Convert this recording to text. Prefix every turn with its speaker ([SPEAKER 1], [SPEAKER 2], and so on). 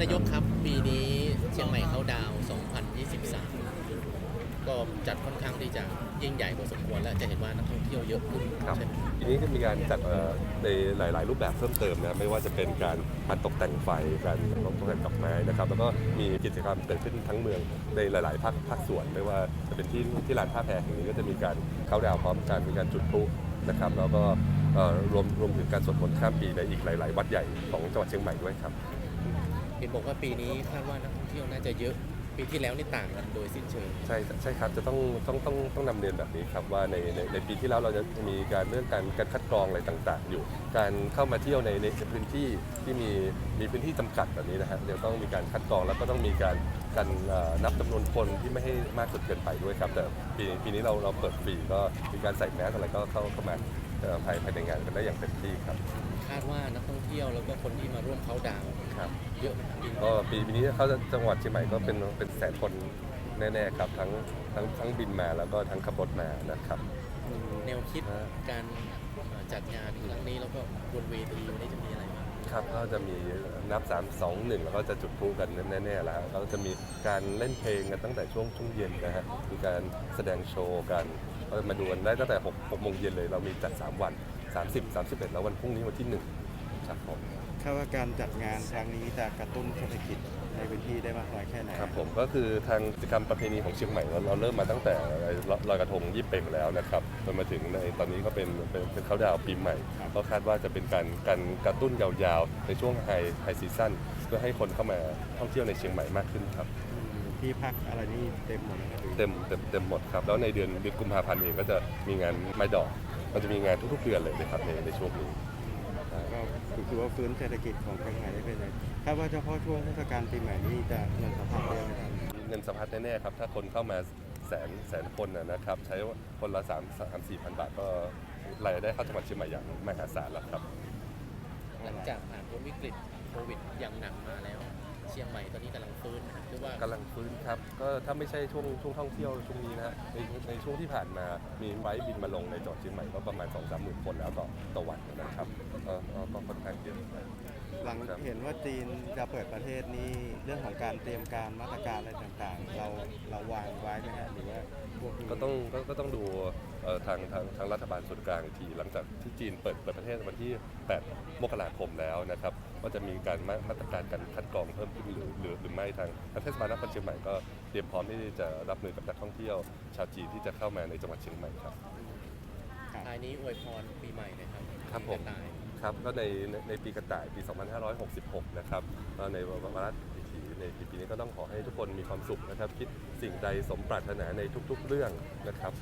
[SPEAKER 1] นายกครับปีนี้เชียงใหม่เขาดาวน์2023 ก็จัดค่อนข้างที่จะยิ่งใหญ่พอสมควรและจะเห็นว่านักท่องเที่ยวเยอะขึ้น
[SPEAKER 2] ครับ
[SPEAKER 1] ใช่ไหม
[SPEAKER 2] ทีนี้ก็มีการจัดเอ่อในหลาย ๆ รูปแบบเพิ่มเติมนะครับไม่ว่าจะเป็นการการตกแต่งไฟการตกแต่งดอกไม้นะครับแล้วก็มีกิจกรรมเกิดขึ้นทั้งเมืองในหลาย ๆ ภาคภาคส่วน ไม่ว่าจะเป็นที่ที่ลานท่าแพแห่งนี้ก็จะมีการเข้าดาวน์พร้อมกันมีการจุดพลุนะครับแล้วก็เอ่อรวมรวมถึงการสวดมนต์ข้ามปีในอีกหลาย ๆ วัดใหญ่ของจังหวัดเชียงใหม่ด้วยครับ
[SPEAKER 1] เห็นบอกว่าปีนี้คาดว่านักท่องเที่ยวน่าจะเยอะปีที่แล้วนี่ต่างกันโดยสิ้นเชิง
[SPEAKER 2] ใช่ใช่ครับจะต้องต้องต้องต้องนำเรียนแบบนี้ครับว่าในในในปีที่แล้วเราจะมีการเรื่องการการคัดกรองอะไรต่าง ๆ อยู่ การเข้ามาเที่ยวในในพื้นที่ที่มีมีพื้นที่จำกัดแบบนี้นะฮะเดี๋ยวต้องมีการคัดกรองแล้วก็ต้องมีการการเอ่อนับจำนวนคนที่ไม่ให้มากจนเกินไปด้วยครับ แต่ปีปีนี้เราเราเปิดฟรีก็มีการใส่แมสอะไรก็เข้าเข้ามาเอ่อภายภายในงานกันได้อย่างเต็มที่ครับ
[SPEAKER 1] คาดว่านักท่องเที่ยวแล้วก็คนที่มาร่วมเขาน์ดาวน์
[SPEAKER 2] ครับ
[SPEAKER 1] เยอะไหมครับปีนี้
[SPEAKER 2] ก็ปีปีนี้เข้าจังหวัดเชียงใหม่ก็เป็นเป็นแสนคนแน่ๆครับทั้งทั้งทั้งบินมาแล้วก็ทั้งขับรถมานะครับ
[SPEAKER 1] แนวคิด
[SPEAKER 2] ฮะ
[SPEAKER 1] การเอ่อจัดงานครั้งนี้แล้วก็บนเวทีวันนี้จะมีอะไรบ้าง
[SPEAKER 2] ครับก็จะมีนับ 3 2 1 แล้วก็จะจุดพลุกันแน่ๆแล้วฮะแล้วก็จะมีการเล่นเพลงกันตั้งแต่ช่วงช่วงเย็นนะฮะมีการแสดงโชว์กันก็มาดูกันได้ตั้งแต่6 6โมงเย็นเลยเรามีจัด 3 วัน 30 31 แล้ววันพรุ่งนี้วันที่1ครับผม
[SPEAKER 3] คาดว่าการจัดงานครั้งนี้จะกระตุ้นเศรษฐกิจในพื้นที่ได้มากน้อยแค่ไหน
[SPEAKER 2] ครับผมก็คือทางกิจกรรมประเพณีของเชียงใหม่เราเราเริ่มมาตั้งแต่ลอยกระทงยี่เป็งแล้วนะครับจนมาถึงในตอนนี้ก็เป็นเป็นเป็นเขาดาวน์ปีใหม่ ก็คาดว่าจะเป็นการการกระตุ้นยาวๆ ในช่วงไฮไฮซีซั่นเพื่อให้คนเข้ามาท่องเที่ยวในเชียงใหม่มากขึ้นครับ
[SPEAKER 3] อืมที่พักอะไรนี่เต็มหมดนะครับ
[SPEAKER 2] เต็มเต็มเต็มหมดครับ แล้วในเดือนเดือนกุมภาพันธ์เองก็จะมีงานไม้ดอก มันจะมีงานทุกๆเดือนเลยนะครับในในช่วงนี้
[SPEAKER 3] ก็คือคือว่าฟื้นเศรษฐกิจของเชียงใหม่ได้เป็นไงคาดว่าเฉพาะช่วงเทศกาลปีใหม่นี้จะเงินสะพัดได้ไหมครับ
[SPEAKER 2] เงินสะพัดแน่ๆครับ ถ้าคนเข้ามาแสนแสนคนนะนะครับ ใช้คนละ3 3 4พันบาทก็รายได้เข้าจังหวัดเชียงใหม่อย่างมหาศาลแล้วครับ
[SPEAKER 1] หลังจากผ่านพ้นวิกฤตโควิดอย่างหนักมาแล้วเชียงใหม่ตอนนี้กำลังฟื้นหรือว่ากำ
[SPEAKER 2] ลังฟื้นครับ ก็ถ้าไม่ใช่ช่วงช่วงท่องเที่ยวช่วงนี้นะฮะในในช่วงที่ผ่านมามีไว้บินมาลงในจังหวัดเชียงใหม่ก็ประมาณ2 3 หมื่นคนแล้วต่อต่อวันนะครับเอ่อก็ก็ค่อนข้างเยอะ
[SPEAKER 3] หลั ง
[SPEAKER 2] ครับ
[SPEAKER 3] เห็นว่าจีนจะเปิดประเทศนี่เรื่องของการเตรียมการมาตรการอะไรต่างๆ เราเราวางไว้ไหมฮะหรือว่าพวกนี้
[SPEAKER 2] ก็ต้องก็ก็ต้องดูเอ่อทางทางทางรัฐบาลส่วนกลางอีกทีหลังจากที่จีนเปิดเปิดประเทศวันที่ 8 มกราคมแล้วนะครับว่าจะมีการมามาตรการการคัดกรองเพิ่มขึ้นหรือหรือหรือไม่ทางทางเทศบาลนครเชียงใหม่ก็เตรียมพร้อมที่จะรับมือกับนักท่องเที่ยว ชาวจีนที่จะเข้ามาในจังหวัดเชียงใหม่ครับ
[SPEAKER 3] ครับ
[SPEAKER 1] ท้ายนี้อวยพรปีใหม่หนะครับ
[SPEAKER 2] ครับผม
[SPEAKER 1] กะต่าย
[SPEAKER 2] ครับก็ในในปีกระต่ายปี 2566 นะครับในวาระดิถีในปีนี้ก็ต้องขอให้ทุกคนมีความสุขนะครับ คิดสิ่งใดสมปรารถนาในทุกๆเรื่องนะครับ